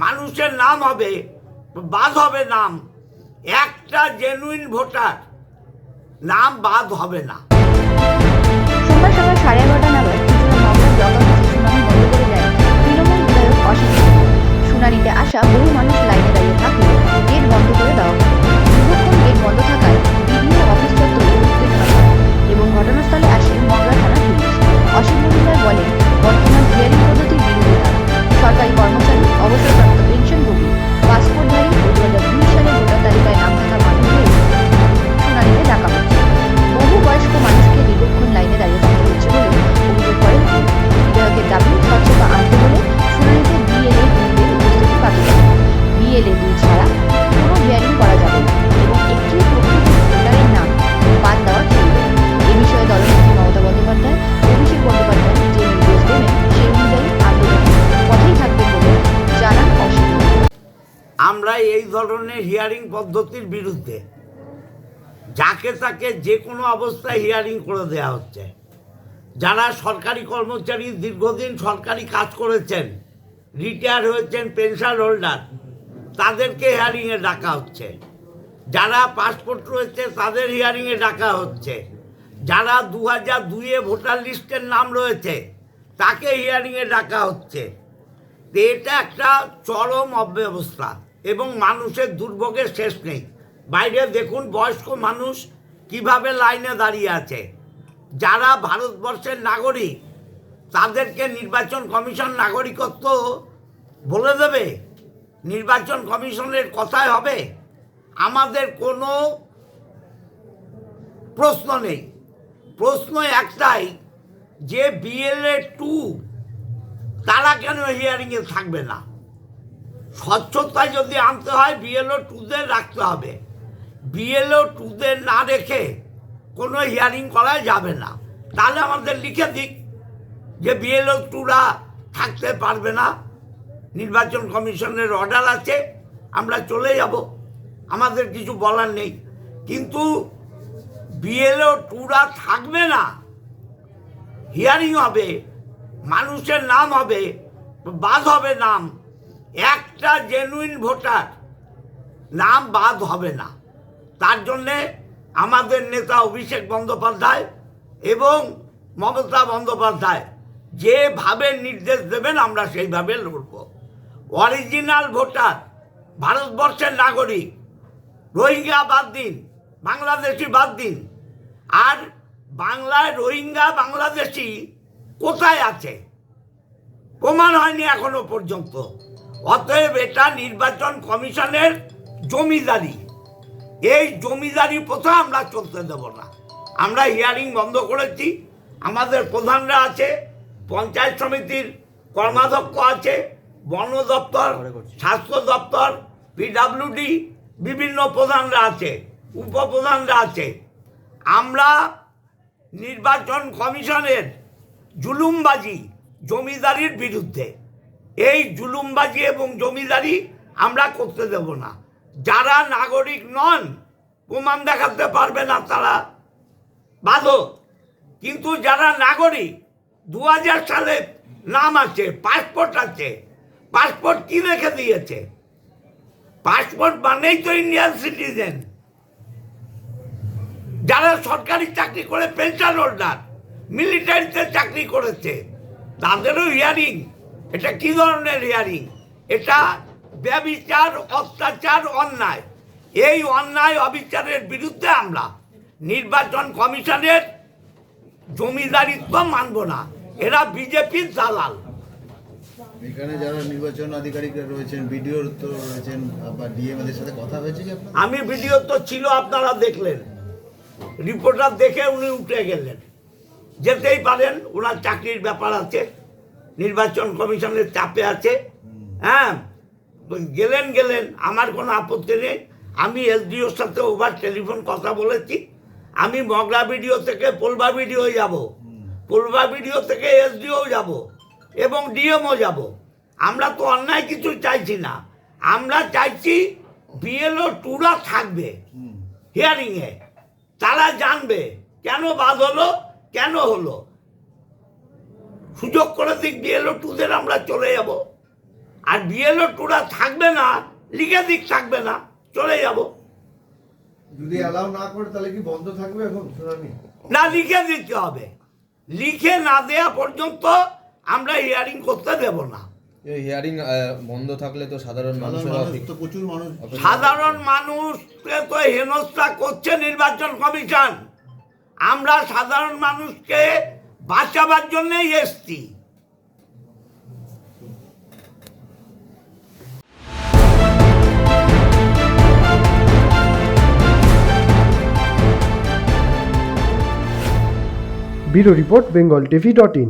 মানুষের নাম হবে, বাদ হবে নাম একটা জেনুইন ভোটার নাম বাদ হবে না। শুনানিতে আসা বহু মানুষ লাইনে দাঁড়িয়ে থাকলে গেট বন্ধ আমরা এই ধরনের হিয়ারিং পদ্ধতির বিরুদ্ধে, যাকে তাকে যে কোনো অবস্থায় হিয়ারিং করে দেওয়া হচ্ছে। যারা সরকারি কর্মচারী দীর্ঘদিন সরকারি কাজ করেছেন রিটায়ার হয়েছেন পেনশন হোল্ডার তাদেরকে হিয়ারিংয়ে ডাকা হচ্ছে। যারা পাসপোর্ট রয়েছে, তাদের হিয়ারিংয়ে ডাকা হচ্ছে। যারা দু হাজার দুইয়ে ভোটার লিস্টের নাম রয়েছে, তাকে হিয়ারিংয়ে ডাকা হচ্ছে। এটা একটা চরম অব্যবস্থা। এবং মানুষের দুর্ভোগের শেষ নেই। বাইরে দেখুন, বয়স্ক মানুষ কীভাবে লাইনে দাঁড়িয়ে আছে। যারা ভারতবর্ষের নাগরিক, তাদেরকে নির্বাচন কমিশন নাগরিকত্ব বলে দেবে? নির্বাচন কমিশনের কথায় হবে? আমাদের কোনো প্রশ্ন নেই। প্রশ্ন একটাই, যে বিএলএ টু তারা কেন হিয়ারিংয়ে থাকবে না? স্বচ্ছতা যদি আনতে হয় বিএলও টুদের রাখতে হবে। বিএলও টুদের না রেখে কোনো হিয়ারিং করা যাবে না। তাহলে আমাদের লিখে দিক যে বিএলও টুরা থাকতে পারবে না। নির্বাচন কমিশনের অর্ডার আছে, আমরা চলে যাব। আমাদের কিছু বলার নেই। কিন্তু বিএলও টুরা থাকবে না হিয়ারিং হবে, মানুষের নাম হবে, বাদ হবে নাম। একটা জেনুইন ভোটার নাম বাদ হবে না। তার জন্যে আমাদের নেতা অভিষেক বন্দ্যোপাধ্যায় এবং মমতা বন্দ্যোপাধ্যায় যেভাবে নির্দেশ দেবেন, আমরা সেইভাবে লড়ব। অরিজিনাল ভোটার ভারতবর্ষের নাগরিক, রোহিঙ্গা বাদ দিন, বাংলাদেশি বাদ দিন। আর বাংলায় রোহিঙ্গা, বাংলাদেশি কোথায় আছে? প্রমাণ হয়নি এখনও পর্যন্ত। অতএব এটা নির্বাচন কমিশনের জমিদারি। এই জমিদারি প্রথা আমরা চলতে দেব না। আমরা হিয়ারিং বন্ধ করেছি। আমাদের প্রধানরা আছে পঞ্চায়েত সমিতির কর্মাধ্যক্ষ আছে বন দপ্তর স্বাস্থ্য দপ্তর পিডাব্লিউডি বিভিন্ন প্রধানরা আছে উপপ্রধানরা আছে। আমরা নির্বাচন কমিশনের জুলুমবাজি জমিদারির বিরুদ্ধে এই জুলুমবাজি এবং জমিদারি আমরা করতে দেব না। যারা নাগরিক নন, প্রমাণ দেখাতে পারবে না তারা বাধক। কিন্তু যারা নাগরিক দু হাজার সালে নাম আছে, পাসপোর্ট আছে, পাসপোর্ট কি রেখে দিয়েছে? পাসপোর্ট মানেই তো ইন্ডিয়ান সিটিজেন যারা সরকারি চাকরি করে পেনশন হোল্ডার মিলিটারিতে চাকরি করেছে, তাদেরও হিয়ারিং এটা কি ধরনের হিয়ারিং এটা ব্যবিচার অত্যাচার অন্যায়। এই অন্যায় অবিচারের বিরুদ্ধে আমরা নির্বাচন কমিশনের জমিদারিত্ব মানব না। এরা বিজেপির দালাল। এখানে যারা নির্বাচন আধিকারিকরা রয়েছেন বিডিও তো রয়েছেন বা ডিএম সাথে কথা হয়েছে কি আমি ভিডিও তো ছিল আপনারা দেখলেন। রিপোর্টার দেখে উনি উঠে গেলেন। যেতেই পারেন ওনার চাকরির ব্যাপার আছে। নির্বাচন কমিশনের চাপে আছে। হ্যাঁ গেলেন গেলেন আমার কোনো আপত্তি নেই। আমি এসডিওর সাথে ওভার টেলিফোন কথা বলেছি। আমি মগরা ভিডিও থেকে পোলবা ভিডিও যাব। পোলবা ভিডিও থেকে এসডিও যাব এবং ডিএমও যাব। আমরা তো অন্যায় কিছু চাইছি না। আমরা চাইছি বিএলও টুরা থাকবে হিয়ারিংয়ে তারা জানবে কেন বাদ হলো কেন হলো। সুযোগ করে দিক বিএলও টুদের আমরা চলে যাব। আর বিএলও টুরা থাকবে না লিখে দিক থাকবে না চলে যাব। যদি অ্যালাউ না করে তাহলে কি বন্ধ থাকবে এখন শুনানি? না লিখে দিতে হবে। লিখে না দেওয়া পর্যন্ত আমরা হিয়ারিং করতে দেব না। হিয়ারিং বন্ধ থাকলে তো সাধারণ প্রচুর মানুষ সাধারণ মানুষকে তো হেনস্থা করছে নির্বাচন কমিশন। আমরা সাধারণ মানুষকে বাঁচাবার জন্যই এসছি। Bureau report Bengal TV dot in.